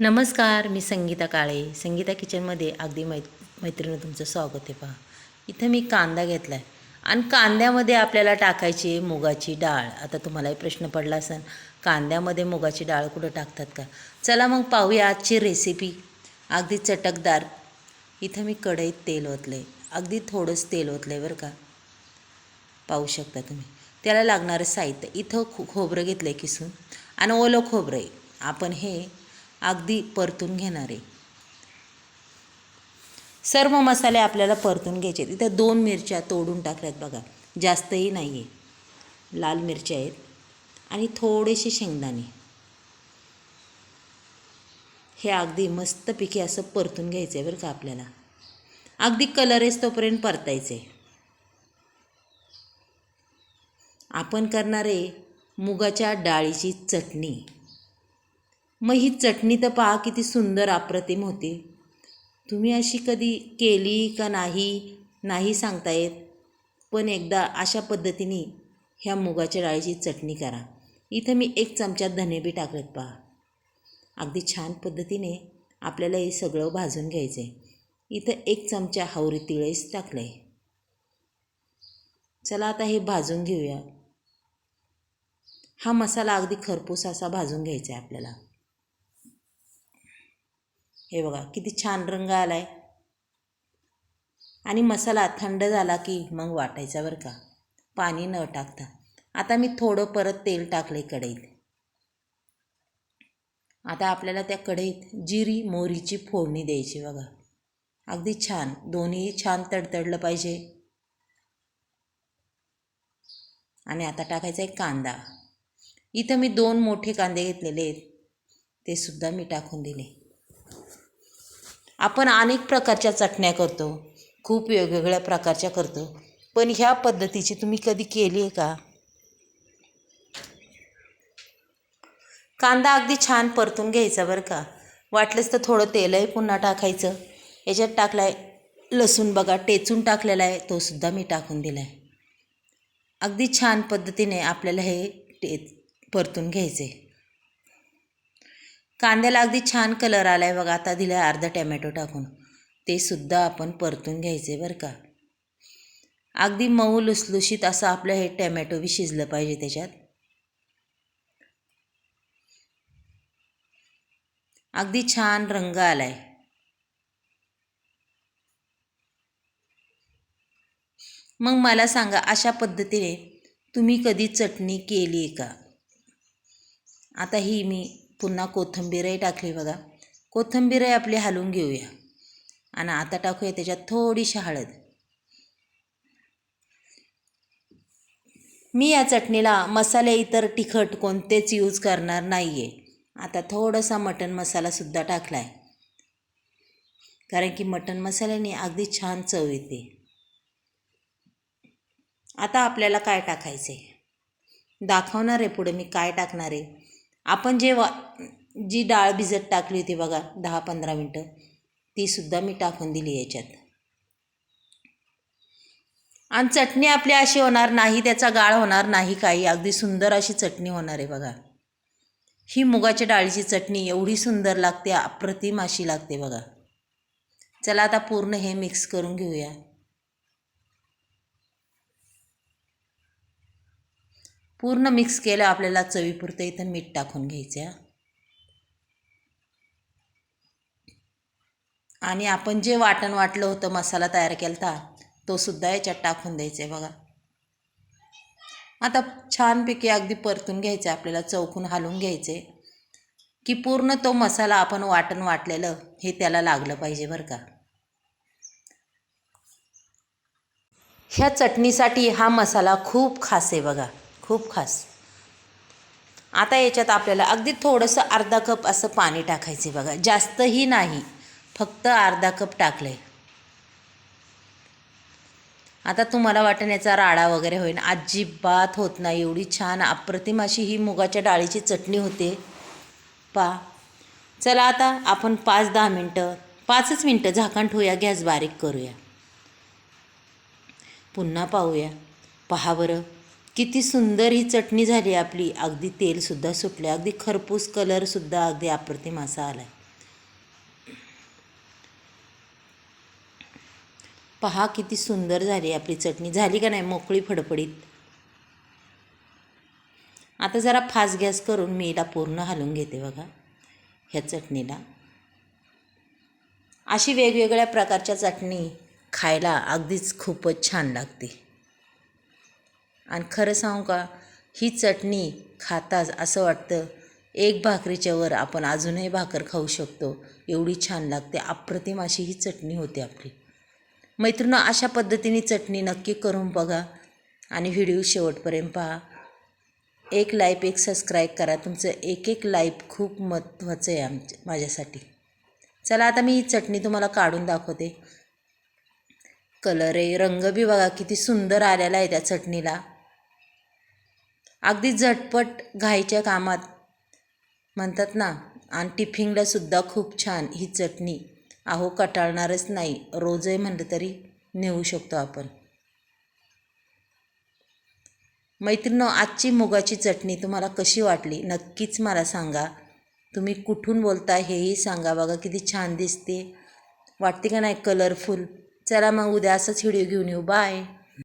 नमस्कार मी संगीता काळे. संगीता किचनमध्ये अगदी मै मैत्रिणी तुमचं स्वागत आहे पहा. इथं मी कांदा घेतला आहे आणि कांद्यामध्ये आपल्याला टाकायची आहे मुगाची डाळ. आता तुम्हालाही प्रश्न पडला असेल कांद्यामध्ये मुगाची डाळ कुठं टाकतात का? चला मग पाहूया आजची रेसिपी अगदी चटकदार. इथं मी कढईत तेल ओतलं आहे अगदी थोडंच तेल ओतलं आहे बरं का? पाहू शकता तुम्ही. त्याला लागणारं साहित्य. इथं खो खोबरं घेतलं आहे किसून. आणि ओलं खोबरं आहे. आपण हे अगदी परतून घेणार. आहे सर्व मसाले आपल्याला परतून घ्यायचे. आहेत इथं दोन मिरच्या तोडून टाकल्यात बघा. जास्तही नाही आहे लाल मिरच्या आहेत. आणि थोडेसे शेंगदाणे. हे अगदी मस्तपैकी असं परतून घ्यायचं आहे बरं का आपल्याला. अगदी कलर येस तोपर्यंत परतायचं आहे आपण करणारे मुगाच्या डाळीची चटणी. मग ही चटणी तर पहा किती सुंदर अप्रतिम होती. तुम्ही अशी कधी केली का नाही नाही सांगता येत. पण एकदा अशा पद्धतीने ह्या मुगाच्या डाळीची चटणी करा. इथं मी एक चमचा धने बी टाकलेत पहा. अगदी छान पद्धतीने आपल्याला हे सगळं भाजून घ्यायचं आहे इथं एक चमचा हावरी तिळेस टाकलं आहे चला आता हे भाजून घेऊया. हा मसाला अगदी खरपूस असा भाजून घ्यायचा आहे आपल्याला. हे बघा किती छान रंग आला आहे आणि मसाला थंड झाला की मग वाटायचा बरं का. पाणी न टाकता. आता मी थोडं परत तेल टाकले कढईत. आता आपल्याला त्या कढईत जिरी मोहरीची फोडणी द्यायची बघा. अगदी छान. दोन्ही छान तडतडलं पाहिजे. आणि आता टाकायचा आहे कांदा. इथं मी दोन मोठे कांदे घेतलेले आहेत. ते सुद्धा मी टाकून दिले. आपण अनेक प्रकारच्या चटण्या करतो खूप वेगवेगळ्या प्रकारच्या करतो. पण ह्या पद्धतीची तुम्ही कधी केली आहे का? कांदा अगदी छान परतून घ्यायचा बरं का. वाटलंच तर थोडं तेलही पुन्हा टाकायचं. याच्यात टाकला आहे लसूण बघा टेचून टाकलेला आहे तो सुद्धा मी टाकून दिला आहे अगदी छान पद्धतीने आपल्याला हे टे परतून घ्यायचं आहे कांद्याला अगदी छान कलर आला आहे बघा आता दिलं आहे अर्धा टॅमॅटो टाकून. ते सुद्धा आपण परतून घ्यायचे बरं का. अगदी मऊ लुसलुशीत असं आपलं हे टॅमॅटो बी शिजलं पाहिजे त्याच्यात. अगदी छान रंग आला आहे मग मला सांगा अशा पद्धतीने तुम्ही कधी चटणी केली आहे का? आता ही मी पुन्हा कोथिंबीरही टाकली बघा. कोथिंबीरही आपली हलवून घेऊया. आणि आता टाकूया त्याच्यात थोडीशी हळद. मी या चटणीला मसाले इतर तिखट कोणतेच यूज करणार नाही आहे आता थोडासा मटन मसालासुद्धा टाकला आहे कारण की मटन मसाल्याने अगदी छान चव येते. आता आपल्याला काय टाकायचं आहे दाखवणार आहे पुढे मी काय टाकणार आहे. आपण जे वा जी डाळ भिजत टाकली होती बघा दहा पंधरा मिनटं तीसुद्धा मी टाकून दिली याच्यात. आणि चटणी आपली अशी होणार नाही त्याचा गाळ होणार नाही काही. अगदी सुंदर अशी चटणी होणार आहे बघा. ही मुगाच्या डाळीची चटणी एवढी सुंदर लागते अप्रतिम अशी लागते बघा. चला आता पूर्ण हे मिक्स करून घेऊया. पूर्ण मिक्स केलं आपल्याला चवीपुरतं इथं मीठ टाकून घ्यायचं. आणि आपण जे वाटण वाटलं होतं मसाला तयार केला होता तो सुद्धा याच्यात टाकून द्यायचा आहे बघा. आता छानपैकी अगदी परतून घ्यायचं आहे आपल्याला चौकून हलवून घ्यायचे की पूर्ण तो मसाला आपण वाटण वाटलेलं हे त्याला लागलं पाहिजे बरं का. ह्या चटणीसाठी हा मसाला खूप खास आहे बघा. खूप खास. आता याच्यात आपल्याला अगदी थोडंसं अर्धा कप असं पाणी टाकायचं बघा. जास्तही नाही. फक्त अर्धा कप टाकलं आहे आता तुम्हाला वाटेल याचा राडा वगैरे होईल अजिबात होत नाही. एवढी छान अप्रतिम अशी ही मुगाच्या डाळीची चटणी होते. पा. चला आता आपण पाच दहा मिनटं पाचच मिनटं झाकण ठेवूया गॅस बारीक करूया. पुन्हा पाहूया. पहा बरं. किती सुंदर ही चटणी झाली आपली. अगदी तेलसुद्धा सुटलं अगदी खरपूस कलरसुद्धा अगदी अप्रतिम असा आला आहे पहा किती सुंदर झाली आपली चटणी. झाली का नाही? मोकळी फडफडीत. आता जरा फास्ट गॅस करून मी हिला पूर्ण हलवून घेते बघा ह्या चटणीला. अशी वेगवेगळ्या प्रकारच्या चटणी खायला अगदीच खूपच छान लागते. आणि खरं सांगू का ही चटणी खाताच असं वाटतं एक भाकरीच्या वर आपण अजूनही भाकर खाऊ शकतो. एवढी छान लागते अप्रतिम अशी ही चटणी होते आपली. मैत्रिणी अशा पद्धतीने चटणी नक्की करून बघा आणि व्हिडिओ शेवटपर्यंत पहा. एक लाईप एक सबस्क्राईब करा. तुमचं एक एक लाईप खूप महत्त्वाचं आहे आमच्या माझ्यासाठी. चला आता मी ही चटणी तुम्हाला काढून दाखवते. कलर आहे रंग बी बघा किती सुंदर आलेला आहे त्या चटणीला. अगदी झटपट घाईच्या कामात. म्हणतात ना आणि टिफिनलासुद्धा खूप छान ही चटणी. अहो कटाळणारच नाही. रोजही म्हणलं तरी नेऊ शकतो आपण. मैत्रिणो आजची मुगाची चटणी तुम्हाला कशी वाटली? नक्कीच मला सांगा. तुम्ही कुठून बोलता हेही सांगा. बघा किती छान दिसते. वाटते का नाही कलरफुल चला मग उद्या असंच व्हिडिओ घेऊन येऊ. बाय